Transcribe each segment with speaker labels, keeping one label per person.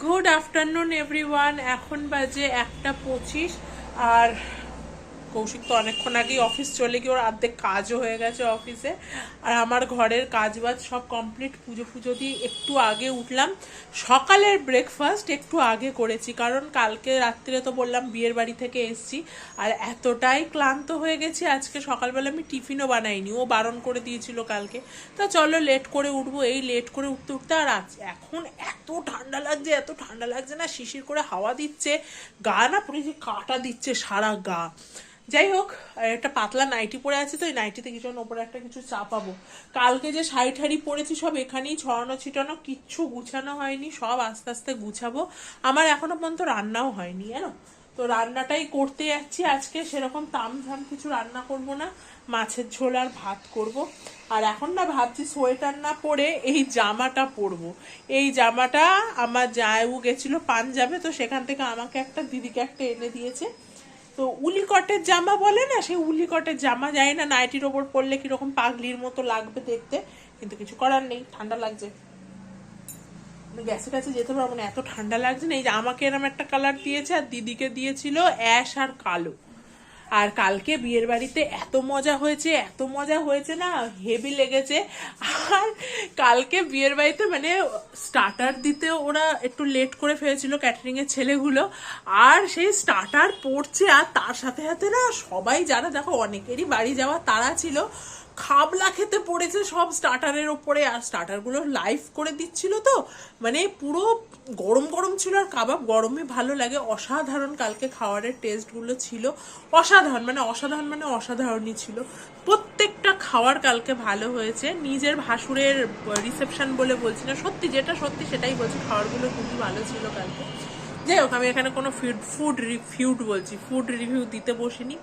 Speaker 1: Good afternoon everyone এখন বাজে একটা পঁচিশ আর কৌশিক তো অনেকক্ষণ আগেই অফিস চলে গিয়ে ওর অর্ধেক কাজও হয়ে গেছে অফিসে আর আমার ঘরের কাজ বাজ সব কমপ্লিট পুজো পুজো দিয়ে একটু আগে উঠলাম। সকালের ব্রেকফাস্ট একটু আগে করেছি, কারণ কালকে রাত্রে তো বললাম বিয়ের বাড়ি থেকে এসছি। আর এতটাই ক্লান্ত হয়ে গেছি, আজকে সকালবেলা আমি টিফিনও বানাইনি, ও বারণ করে দিয়েছিল কালকে। তা চলো লেট করে উঠবো, এই লেট করে উঠতে উঠতে আর আজ এখন এত ঠান্ডা লাগছে, এত ঠান্ডা লাগছে না, শিশির করে হাওয়া দিচ্ছে, গা না পুরো কাটা দিচ্ছে সারা গা। যাই হোক, একটা পাতলা নাইটি পরে আছে তো, এই নাইটিতে কিছু ওপরে একটা কিছু চাপাবো। কালকে যে শাড়ি ঠাড়ি পরেছি সব এখানেই ছড়ানো ছিটানো, কিচ্ছু গুছানো হয়নি, সব আস্তে আস্তে গুছাবো। আমার এখনও পর্যন্ত রান্নাও হয়নি, জানো? তো রান্নাটাই করতে যাচ্ছি আজকে, সেরকম তামঝাম কিছু রান্না করব না, মাছের ঝোল আর ভাত করব। আর এখন না ভাবছি সোয়েটার না পরে এই জামাটা পরবো। এই জামাটা আমার জায়ু গেছিল পাঞ্জাবে, তো সেখান থেকে আমাকে একটা দিদিকে একটা এনে দিয়েছে। তো উলিকটের জামা বলে না? সেই উলিকটের জামা যায় না, নাইটির ওপর পরলে কীরকম পাগলির মতো লাগবে দেখতে, কিন্তু কিছু করার নেই, ঠান্ডা লাগছে। গ্যাসের কাছে যেতে পারব না, এত ঠান্ডা লাগছে না, এই যে আমাকে এরম একটা কালার দিয়েছে আর দিদিকে দিয়েছিল অ্যাশ আর কালো। আর কালকে বিয়ের বাড়িতে এত মজা হয়েছে, এত মজা হয়েছে না হেভি লেগেছে। আর কালকে বিয়ের বাড়িতে মানে স্টার্টার দিতে ওরা একটু লেট করে ফেলেছিল ক্যাটারিং এর ছেলেগুলো। আর সেই স্টার্টার পড়ছে আর তার সাথে সাথে না সবাই যারা, দেখো অনেকেরই বাড়ি যাওয়া তারা ছিল। খাবলা খেতে পড়েছে সব স্টার্টারের ওপরে, আর স্টার্টারগুলো লাইভ করে দিচ্ছিল তো। মানে পুরো গরম গরম ছিল আর কাবাব গরমে ভালো লাগে। অসাধারণ কালকে খাবারের টেস্টগুলো ছিল। অসাধারণ মানে অসাধারণ মানে অসাধারণই ছিল। প্রত্যেকটা খাওয়ার কালকে ভালো হয়েছে। নিজের ভাসুরের রিসেপশন বলে বলছি না, সত্যি যেটা সত্যি সেটাই বলছি খাবারগুলো খুবই ভালো ছিল কালকে। যাই হোক আমি এখানে কোনো ফুড ফুড রিভিউড বলছি ফুড রিভিউ দিতে বসিনি।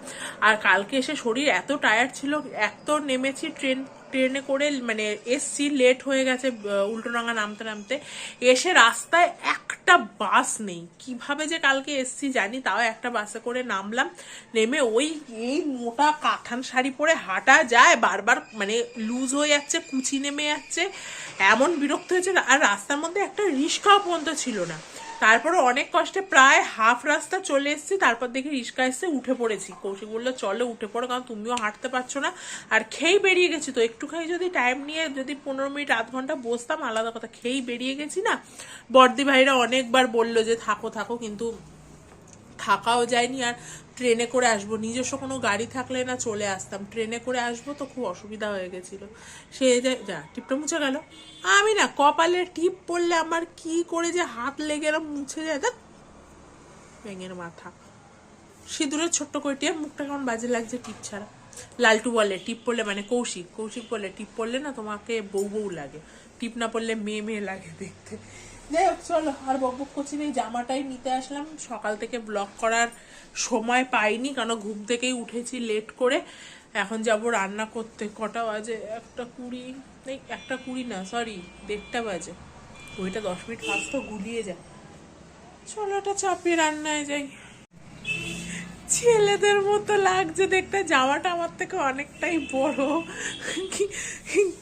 Speaker 1: আর কালকে এসে শরীর এত টায়ার্ড ছিল এত নেমেছি ট্রেন ট্রেনে করে মানে এসছি লেট হয়ে গেছে উল্টোডাঙ্গা নামতে নামতে। এসে রাস্তায় একটা বাস নেই। কীভাবে যে কালকে এসছি জানি, তাও একটা বাসে করে নামলাম। নেমে ওই, এই মোটা কাঁথান শাড়ি পরে হাঁটা যায়, বারবার মানে লুজ হয়ে যাচ্ছে, কুচি নেমে যাচ্ছে। এমন বিরক্ত হয়েছে, আর রাস্তার মধ্যে একটা রিক্সাও পর্যন্ত ছিল না। তারপরে অনেক কষ্টে প্রায় হাফ রাস্তা চলে এসেছি, তারপর দেখি রিক্সা এসে উঠে পড়েছি। কৌশিক বলল, চলো, উঠে পড়ো, কারণ তুমিও হাঁটতে পারছ না। আর খেয়েই বেরিয়ে গেছি তো, একটুখানি যদি টাইম নিয়ে যদি পনেরো মিনিট, আধ ঘণ্টা বসতাম, আলাদা কথা, খেয়েই বেরিয়ে গেছি না? বর্দি ভাইরা অনেকবার বলল যে, থাকো থাকো, কিন্তু থাকাও যায়নি। আর ট্রেনে করে আসব। নিজস্ব কোনো গাড়ি থাকলে না চলে আসতাম। ট্রেনে করে আসব তো খুব অসুবিধা হয়ে গেছিল। সে যে টিপটা মুছে গেল। আমি না কপালে টিপ পড়লে আমার কি করে যে হাত লেগে এরম মুছে যায়, দেখ। ব্যাঙের মাথা। সিঁদুরের ছোট্ট কইটিয়ে মুখটা কেমন বাজে লাগছে টিপ ছাড়া। লালটু বলে, টিপ পড়লে মানে কৌশিক। কৌশিক বলে, টিপ পড়লে না তোমাকে বউ বউ লাগে। টিপ না পড়লে মেয়ে মেয়ে লাগে দেখতে। যাই হোক, চলো, আর বকবক করছি এই জামাটাই নিতে আসলাম। সকাল থেকে ব্লগ করার সময় পাইনি কারণ ঘুম থেকেই উঠেছি লেট করে। এখন যাব রান্না করতে, কটা বাজে? একটা কুড়ি, এই একটা কুড়ি না সরি দেড়টা বাজে। ওইটা দশ মিনিট ফার্স্ট তো গুলিয়ে যায়। চলো এটা চাপিয়ে রান্নায় যাই। ছেলেদের মতো লাগছে দেখতে, জামাটা আমার থেকে অনেকটাই বড়।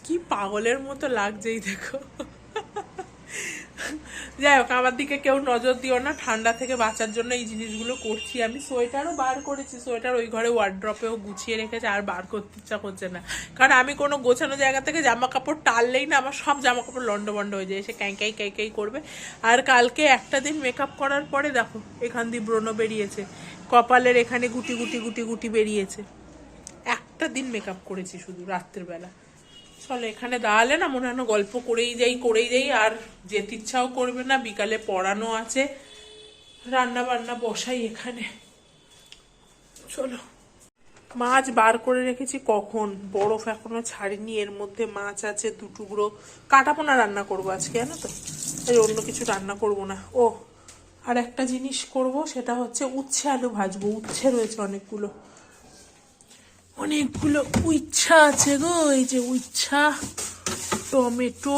Speaker 1: কি পাগলের মতো লাগছে এই দেখো। যাই হোক, আমার দিকে কেউ নজর দিও না, ঠান্ডা থেকে বাঁচার জন্য এই জিনিসগুলো করছি আমি। সোয়েটারও বার করেছি, সোয়েটার ওই ঘরে ওয়ার্ড্রপেও গুছিয়ে রেখেছে, আর বার করতে ইচ্ছা করছে না। কারণ আমি কোনো গোছানো জায়গা থেকে জামা কাপড় টাললেই না, আমার সব জামা কাপড় লন্ড বন্ড হয়ে যায় সে ক্যাঁকাই ক্যাঁ ক্যাঁ ক্যাঁ করবে। আর কালকে একটা দিন মেকআপ করার পরে দেখো, এখান দিয়ে ব্রণ বেরিয়েছে, কপালের এখানে গুটি গুটি গুটি গুটি বেরিয়েছে। একটা দিন মেকআপ করেছি শুধু, রাত্রের বেলা। চলো, এখানে দাঁড়ালে না মনে হয় গল্প করেই যাই করেই যাই, আর যেতে ইচ্ছাও করবে না। বিকালে পড়ানো আছে রান্না বান্না বসাই এখানে। চলো। মাছ বার করে রেখেছি কখন? বরফ এখনও ছাড়িনি, এর মধ্যে মাছ আছে দু টুকরো কাটাপোনা রান্না করব আজকে, জানো তো? এই অন্য কিছু রান্না করব না। ও, আর একটা জিনিস করব, সেটা হচ্ছে উচ্ছে আলু ভাজবো। উচ্ছে রয়েছে অনেকগুলো। অনেকগুলো উচ্ছা আছে গো, এই যে উচ্ছা, টমেটো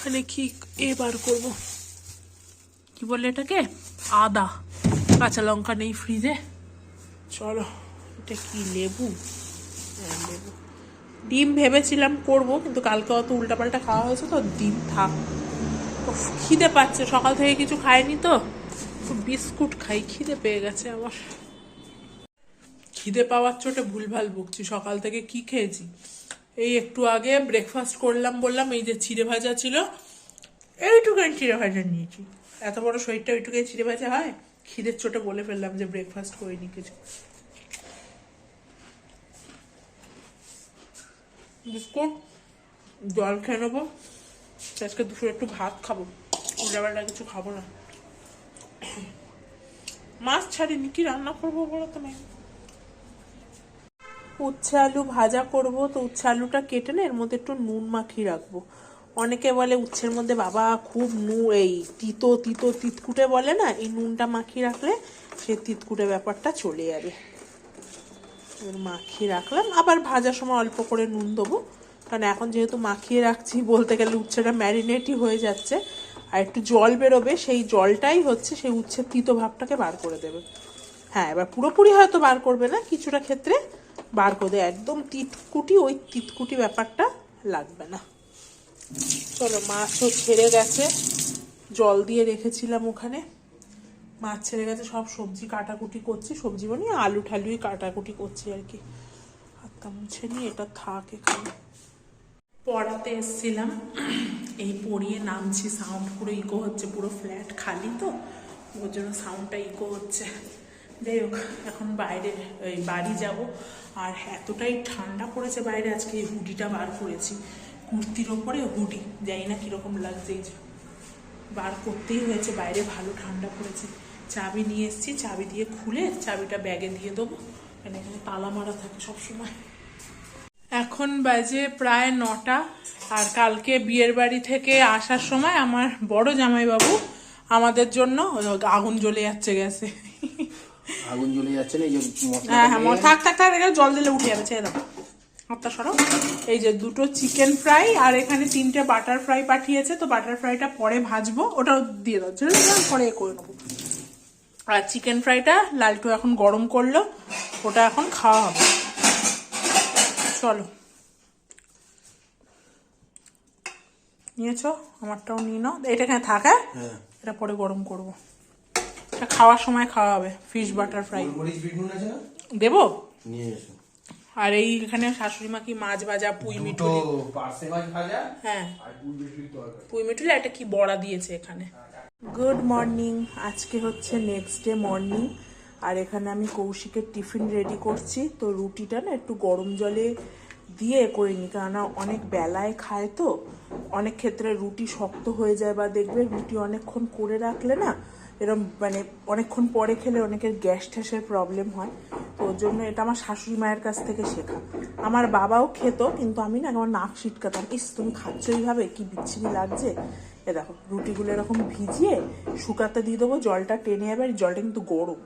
Speaker 1: মানে কি এবার করব? কি বলে এটাকে? আদা, কাঁচা লঙ্কা নেই ফ্রিজে। চলো, এটা কি লেবু? হ্যাঁ লেবু। ডিম ভেবেছিলাম করব, কিন্তু কালকে অত উল্টাপাল্টা খাওয়া হয়েছে তো, ডিম থাক। খিদে পাচ্ছে, সকাল থেকে কিছু খাইনি তো। তো বিস্কুট খাই, খিদে পেয়ে গেছে আমার খিদে পাওয়ার চোটে ভুলভাল বকছি সকাল থেকে কি খেয়েছি? এই একটু আগে ব্রেকফাস্ট করলাম, বললাম এই যে চিড়ে ভাজা ছিল, এইটুখানি চিড়ে ভাজা নিয়েছি। এত বড় শরীরটা ওইটুখানি চিড়ে ভাজা হয়? খিদের চোটে বলে ফেললাম যে ব্রেকফাস্ট করিনি কিছু। বিস্কুট, জল খেয়ে নেব। আজকে দুপুরে একটু ভাত খাব। উল্টাপাল্টা কিছু খাব না। মাছ ছাড়িনি, কি রান্না করব বলো তো তুমি? উচ্ছে আলু ভাজা করব, তো উচ্ছে আলুটা কেটে না, এর মধ্যে একটু নুন মাখিয়ে রাখব। অনেকে বলে উচ্ছের মধ্যে বাবা খুব নু, এই তিতো তিতো তিতকুটে বলে না, এই নুনটা মাখিয়ে রাখলে সে তিতকুটে ব্যাপারটা চলে যাবে। মাখিয়ে রাখলাম। আবার ভাজার সময় অল্প করে নুন দেবো, কারণ এখন যেহেতু মাখিয়ে রাখছি, বলতে গেলে উচ্ছেটা ম্যারিনেটই হয়ে যাচ্ছে, আর একটু জল বেরোবে, সেই জলটাই হচ্ছে, সেই উচ্ছের তিতো ভাবটাকে বার করে দেবে। হ্যাঁ এবার পুরোপুরি হয়তো বার করবে না, কিছুটা ক্ষেত্রে বার করে দেবে একদম তিতকুটি, ওই তিতকুটি ব্যাপারটা লাগবে না। চলো মাছও ছেড়ে গেছে। জল দিয়ে রেখেছিলাম ওখানে। মাছ ছেড়ে গেছে, সব সবজি কাটাকুটি করছি। সবজি মানে আলু ঠালুই কাটাকুটি করছি আর কি। হাতটা মুছে নিয়ে এটা থাক এখানে। পড়াতে এসছিলাম। এই পড়িয়ে নামছি, সাউন্ড পুরো ইকো হচ্ছে, পুরো ফ্ল্যাট খালি তো। ওর জন্য সাউন্ডটা ইকো হচ্ছে। যাই হোক, এখন বাইরে, এই বাড়ি যাব। আর এতটাই ঠান্ডা পড়েছে বাইরে, আজকে এই হুডিটা বার করেছি। কুর্তির ওপরে হুডি, জানি না কীরকম লাগছে এই বার করতেই হয়েছে, বাইরে ভালো ঠান্ডা পড়েছে। চাবি নিয়ে এসেছি, চাবি দিয়ে খুলে চাবিটা ব্যাগে দিয়ে দেবো। মানে এখানে তালা মারা থাকে সবসময়। এখন বাজে প্রায় নটা, আর কালকে বিয়ের বাড়ি থেকে আসার সময় আমার বড় জামাইবাবু আমাদের জন্য আগুন জ্বলে যাচ্ছে গেছে
Speaker 2: আগুন জ্বলে যাচ্ছে না এই যে
Speaker 1: হ্যাঁ হ্যাঁ থাক থাক থাক জল দিলে উঠে যাবে ছেড়ে দাও। হাতটা সরো এই যে দুটো চিকেন ফ্রাই আর এখানে তিনটে বাটার ফ্রাই পাঠিয়েছে তো বাটার ফ্রাইটা পরে ভাজবো ওটাও দিয়ে দাও। ছেড়ে পরে এ করে নেব। আর চিকেন ফ্রাইটা লালটু এখন গরম করল ওটা এখন খাওয়া হবে। চলো। নিয়েছো? আমারটাও নিয়ে নাও। এটা এখানে থাক হ্যাঁ?
Speaker 2: হ্যাঁ।
Speaker 1: এটা পরে গরম করব। খাওয়ার সময় খাওয়া হবে ফিশ বাটার ফ্রাই দেবো?
Speaker 2: নিয়ে এসো।
Speaker 1: আর এই এখানে শাশুড়ি মা কি মাছ ভাজা পুঁই
Speaker 2: ভাজা
Speaker 1: হ্যাঁ। পুঁই মিঠুলি একটা কি বড়া দিয়েছে এখানে। গুড মর্নিং আজকে হচ্ছে নেক্সট ডে মর্নিং আর এখানে আমি কৌশিকের টিফিন রেডি করছি। তো রুটিটা না একটু গরম জলে দিয়ে করে নি কেননা অনেক বেলায় খায় তো। অনেক ক্ষেত্রে রুটি শক্ত হয়ে যায় বা দেখবে রুটি অনেকক্ষণ করে রাখলে না এরকম মানে অনেকক্ষণ পরে খেলে অনেকের গ্যাস ট্যাসের প্রবলেম হয়। তো ওর জন্য এটা আমার শাশুড়ি মায়ের কাছ থেকে শেখা। আমার বাবাও খেত, কিন্তু আমি না আমার নাক ছিটকাতাম ইস, তুমি খাচ্ছ এইভাবে? কি বিচ্ছিরি লাগছে? এ দেখো, রুটিগুলো এরকম ভিজিয়ে শুকাতে দিয়ে দেবো, জলটা টেনে যাবে আর জলটা কিন্তু গরম।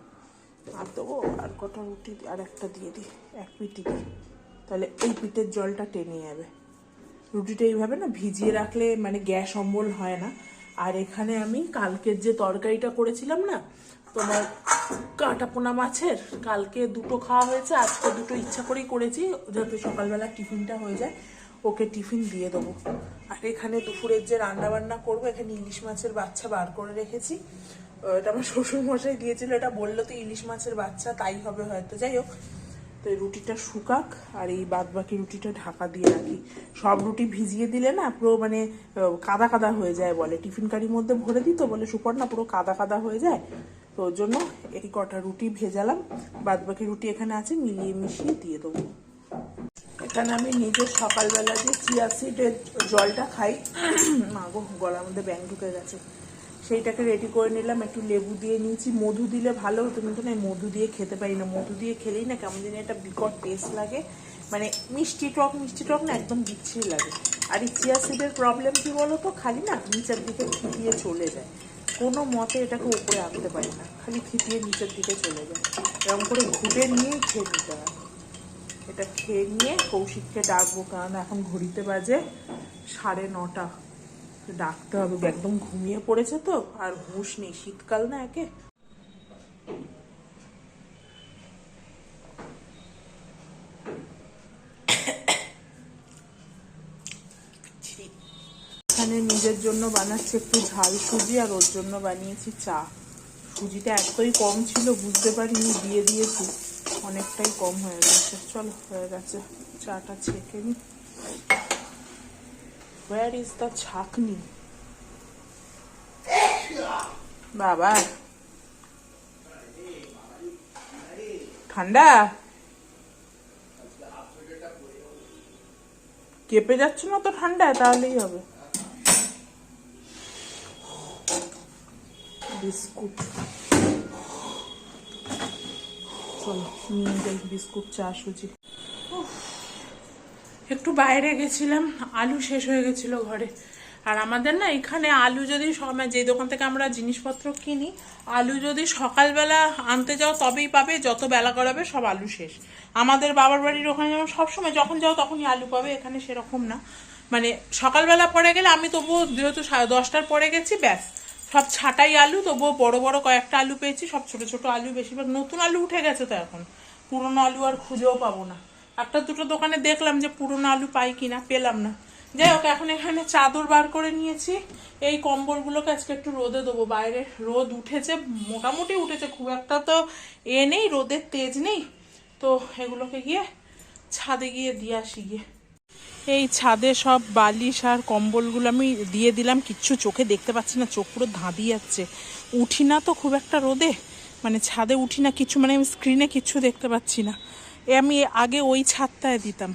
Speaker 1: আর দেবো আর কটা রুটি আর একটা দিয়ে দিই, এক পিটি দিই তাহলে এই পিঠের জলটা টেনে যাবে রুটিটা এইভাবে না ভিজিয়ে রাখলে মানে গ্যাস অম্বল হয় না। আর এখানে আমি কালকের যে তরকারিটা করেছিলাম না, তোমার কাঁটা পোনা মাছের, কালকে দুটো খাওয়া হয়েছে, আজকে দুটো ইচ্ছা করেই করেছি, যাতে সকালবেলা টিফিনটা হয়ে যায়, ওকে টিফিন দিয়ে দেবো। আর এখানে দুপুরের যে রান্না বান্না করব, এখানে ইলিশ মাছের বাচ্চা বার করে রেখেছি। এটা আমার শ্বশুর মশাই দিয়েছিল, এটা বলল তো ইলিশ মাছের বাচ্চা, তাই হবে হয়তো, যাই হোক। তো এই রুটিটা শুকাক আর এই বাদ বাকি রুটিটা ঢাকা দিয়ে রাখি। সব রুটি ভিজিয়ে দিলে না পুরো মানে কাদা কাদা হয়ে যায় বলে। টিফিন কারির মধ্যে ভরে দিত বলে সুপার না পুরো কাদা কাদা হয়ে যায়? তো ওর জন্য এই কটা রুটি ভেজালাম। বাদ বাকি রুটি এখানে আছে, মিলিয়ে মিশিয়ে দিয়ে দেবো। এখানে আমি নিজে সকালবেলা যে চিয়া সিডের জলটা খাই। মা গো, গলার মধ্যে ব্যাং ঢুকে গেছে। সেইটাকে রেডি করে নিলাম, একটু লেবু দিয়ে নিয়েছি। মধু দিলে ভালো হতো, কিন্তু না মধু দিয়ে খেতে পারি না। মধু দিয়ে খেলেই না কেমন জানি একটা বিকট টেস্ট লাগে। মানে মিষ্টি টক মিষ্টি টক না একদম বিচ্ছিরি লাগে। আর এই চিয়া সিডের প্রবলেম কী বলো তো খালি না নিচের দিকে থিতিয়ে চলে যায়। কোনো মতে এটাকে উপরে আনতে পারি না। খালি থিতিয়ে নিচের দিকে চলে যায়। এরকম করে ঘুটে নিয়েই খেয়ে নিতে হয়। এটা খেয়ে নিয়ে কৌশিককে ডাকবো, কারণ এখন ঘড়িতে বাজে সাড়ে নটা। ডাকতে হবে, একদম ঘুমিয়ে পড়েছে তো, আর হুঁশ নেই, শীতকাল না একে। এখানে নিজের জন্য বানাচ্ছি একটু ঝাল সুজি, আর ওর জন্য বানিয়েছি চা। সুজিটা এতই কম ছিল, বুঝতে পারিনি, দিয়ে দিয়েছি। অনেকটাই কম হয়ে গেছে। চলো, হয়ে গেছে। চাটা ছেঁকে নি। হোয়ার ইজ দ্য ছাকনি বাবা ঠান্ডা কেঁপে যাচ্ছে না তো ঠান্ডায় তাহলেই হবে বিস্কুট চলো নিয়ে যাই বিস্কুট চা সুজি একটু বাইরে গেছিলাম, আলু শেষ হয়ে গেছিল ঘরে। আর আমাদের না এখানে আলু যদি সময় যে দোকান থেকে আমরা জিনিসপত্র কিনি, আলু যদি সকালবেলা আনতে যাও তবেই পাবে, যত বেলা করাবে সব আলু শেষ। আমাদের বাবার বাড়ির ওখানে যেমন সবসময় যখন যাও তখনই আলু পাবে, এখানে সেরকম না। মানে সকালবেলা পরে গেলে আমি তবুও যেহেতু দশটার পরে গেছি, ব্যাস। সব ছাটাই আলু, তবুও বড় বড় কয়েকটা আলু পেয়েছি, সব ছোট ছোট আলু বেশিরভাগ। নতুন আলু উঠে গেছে তো এখন। পুরনো আলু আর খুঁজেও পাবো না। একটা দুটো দোকানে দেখলাম যে পুরোনো আলু পাই কিনা, পেলাম না। যাই হোক, এখন এখানে চাদর বার করে নিয়েছি। এই কম্বলগুলোকে আজকে একটু রোদে দেবো। বাইরে রোদ উঠেছে, মোটামুটি উঠেছে, খুব একটা তো এ নেই, রোদের তেজ নেই। তো এগুলোকে গিয়ে ছাদে গিয়ে দিয়ে আসি গিয়ে। এই ছাদে সব বালিশ আর কম্বলগুলো আমি দিয়ে দিলাম, কিচ্ছু চোখে দেখতে পাচ্ছি না, চোখ পুরো ধাঁধিয়ে যাচ্ছে উঠি না তো খুব একটা রোদে মানে ছাদে উঠি না, কিছু মানে আমি স্ক্রিনে কিচ্ছু দেখতে পাচ্ছি না। আমি আগে ওই ছাদটায় দিতাম।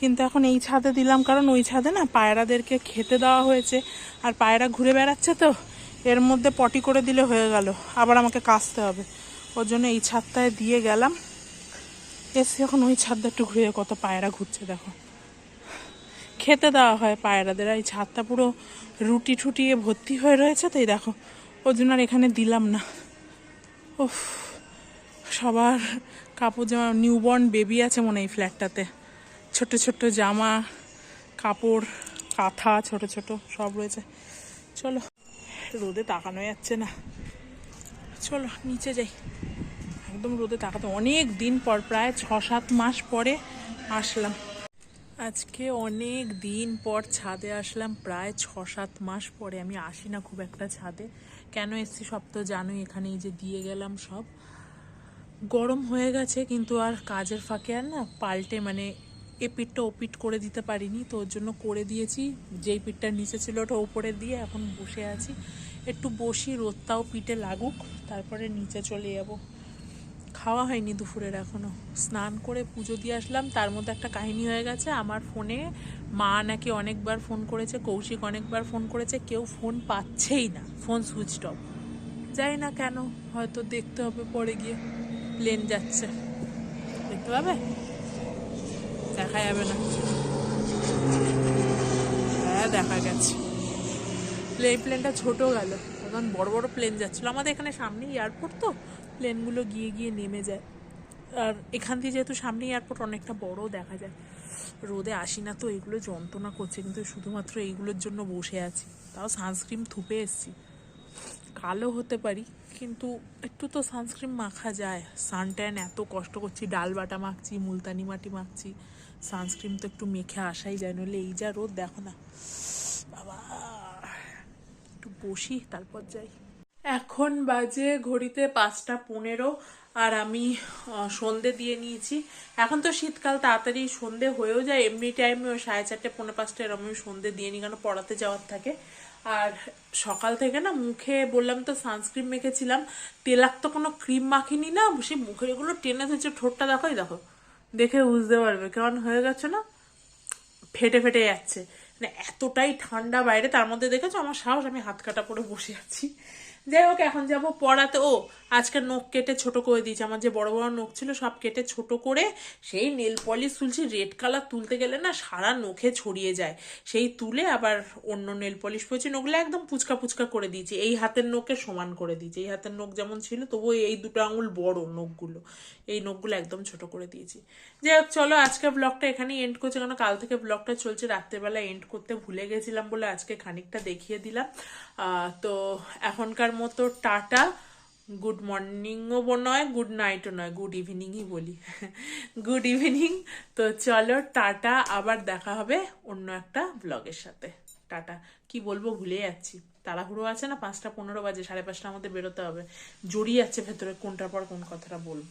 Speaker 1: কিন্তু এখন এই ছাদে দিলাম কারণ ওই ছাদে না পায়রাদেরকে খেতে দেওয়া হয়েছে। আর পায়রা ঘুরে বেড়াচ্ছে তো, এর মধ্যে পটি করে দিলে হয়ে গেল। আবার আমাকে কাচতে হবে। ওর জন্য এই ছাদটায় দিয়ে গেলাম। এসে এখন ওই ছাদটা একটু ঘুরে কত পায়রা ঘুরছে দেখো। খেতে দেওয়া হয় পায়রাদের এই ছাদটা পুরো রুটি ঠুটিয়ে ভর্তি হয়ে রয়েছে তাই দেখো। ওই জন্য আর এখানে দিলাম না। উফ, সবার কাপড় জামা নিউবর্ন বেবি আছে মনে এই ফ্ল্যাটটাতে ছোট ছোট জামা, কাপড়, কাঁথা, ছোট ছোট সব রয়েছে। চলো রোদে তাকানো যাচ্ছে না। চলো, নিচে যাই। একদম রোদে তাকাতে অনেক দিন পর, প্রায় ছ সাত মাস পরে আসলাম। আজকে অনেক দিন পর ছাদে আসলাম, প্রায় ছ সাত মাস পরে। আমি আসি না খুব একটা ছাদে। কেন এসছি সব তো জানোই এখানে এই যে দিয়ে গেলাম সব। গরম হয়ে গেছে, কিন্তু আর কাজের ফাঁকে আর না পাল্টে মানে এ পিঠটা ও পিঠ করে দিতে পারিনি। তো ওর জন্য করে দিয়েছি। যেই পিঠটা নিচে ছিল ওটা ওপরে দিয়ে এখন বসে আছি। একটু বসি, রোদটাও পিঠে লাগুক, তারপরে নিচে চলে যাব। খাওয়া হয়নি দুপুরের এখনও স্নান করে পুজো দিয়ে আসলাম। তার মধ্যে একটা কাহিনী হয়ে গেছে। আমার ফোনে মা নাকি অনেকবার ফোন করেছে, কৌশিক অনেকবার ফোন করেছে। কেউ ফোন পাচ্ছেই না, ফোন সুইচ অফ যাই না কেন, হয়তো দেখতে হবে পরে গিয়ে। প্লেন যাচ্ছে। দেখতে পাবে? দেখা যাবে না। হ্যাঁ দেখা গেছে। প্লে প্লেনটা ছোট গেল। এখন বড় বড় প্লেন যাচ্ছিল। আমাদের এখানে সামনে এয়ারপোর্ট তো। প্লেনগুলো গিয়ে গিয়ে নেমে যায়। আর এখান থেকে যেহেতু সামনে এয়ারপোর্ট অনেকটা বড় দেখা যায়। রোদে আসি না তো, এগুলো যন্ত্রণা করছে। কিন্তু শুধুমাত্র এইগুলোর জন্য বসে আছি। তাও সানস্ক্রিন থুপে এসছি। কালো হতে পারি, কিন্তু একটু তো সানস্ক্রিন মাখা যায়। সানট্যান এত কষ্ট করছি, ডাল বাটা মাখছি, মুলতানি মাটি মাখছি। সানস্ক্রিন তো একটু মেখে আসাই যায়, নইলে এই যা রোদ, দেখো না। বাবা, একটু বসি, তারপর যাই। এখন বাজে ঘড়িতে পাঁচটা পনেরো, আর আমি সন্ধে দিয়ে নিয়েছি। এখন তো শীতকাল, তাড়াতাড়ি সন্ধে হয়েও যায়, এমনি টাইমে সাড়ে চারটে পনেরো পাঁচটা এরকম সন্ধে দিয়ে নিই, কেন পড়াতে যাওয়ার থাকে। আর সকাল থেকে না মুখে বললাম তো সানস্ক্রিন মেখেছিলাম, তেলাক তো কোনো ক্রিম মাখিনি না সেই মুখের এগুলো টেনে ধরছে, ঠোঁটটা দেখোই দেখো, দেখে বুঝতে পারবে, কেমন হয়ে গেছে না? ফেটে ফেটে যাচ্ছে। মানে এতটাই ঠান্ডা বাইরে, তার মধ্যে দেখেছ আমার সাহস, আমি হাত কাটা পরে বসে আছি। যাই হোক, এখন যাব পড়াতে। ও, আজকে নখ কেটে ছোট করে দিয়েছে। আমার যে বড় বড় নখ ছিল, সব কেটে ছোট করে সেই নেল পলিশ তুলছি। রেড কালার তুলতে গেলে না সারা নখে ছড়িয়ে যায়। সেই তুলে আবার অন্য নেল পলিশ পরেছি। নখগুলো একদম পুচকা পুচকা করে দিয়েছি। এই হাতের নখে সমান করে দিয়েছি। এই হাতের নখ যেমন ছিল, তবুও এই দুটো আঙুল বড় নখগুলো। এই নখগুলো একদম ছোট করে দিয়েছি। যাই হোক, চলো আজকে ব্লগটা এখানেই এন্ড করছে। কারণ কাল থেকে ব্লগটা চলছে রাত্রেবেলা এন্ড করতে ভুলে গেছিলাম বলে আজকে খানিকটা দেখিয়ে দিলাম। তো এখনকার মতো টাটা গুড মর্নিংও নয় গুড নাইটও নয় গুড ইভিনিংই বলি। গুড ইভিনিং তো চলো টাটা, আবার দেখা হবে অন্য একটা ব্লগের সাথে। টাটা। কি বলব, ভুলে যাচ্ছি। তাড়াহুড়ো আছে না, পাঁচটা পনেরো বাজে, সাড়ে পাঁচটার মধ্যে বেরোতে হবে। জড়িয়ে যাচ্ছে ভেতরে কোনটার পর কোন কথাটা বলব।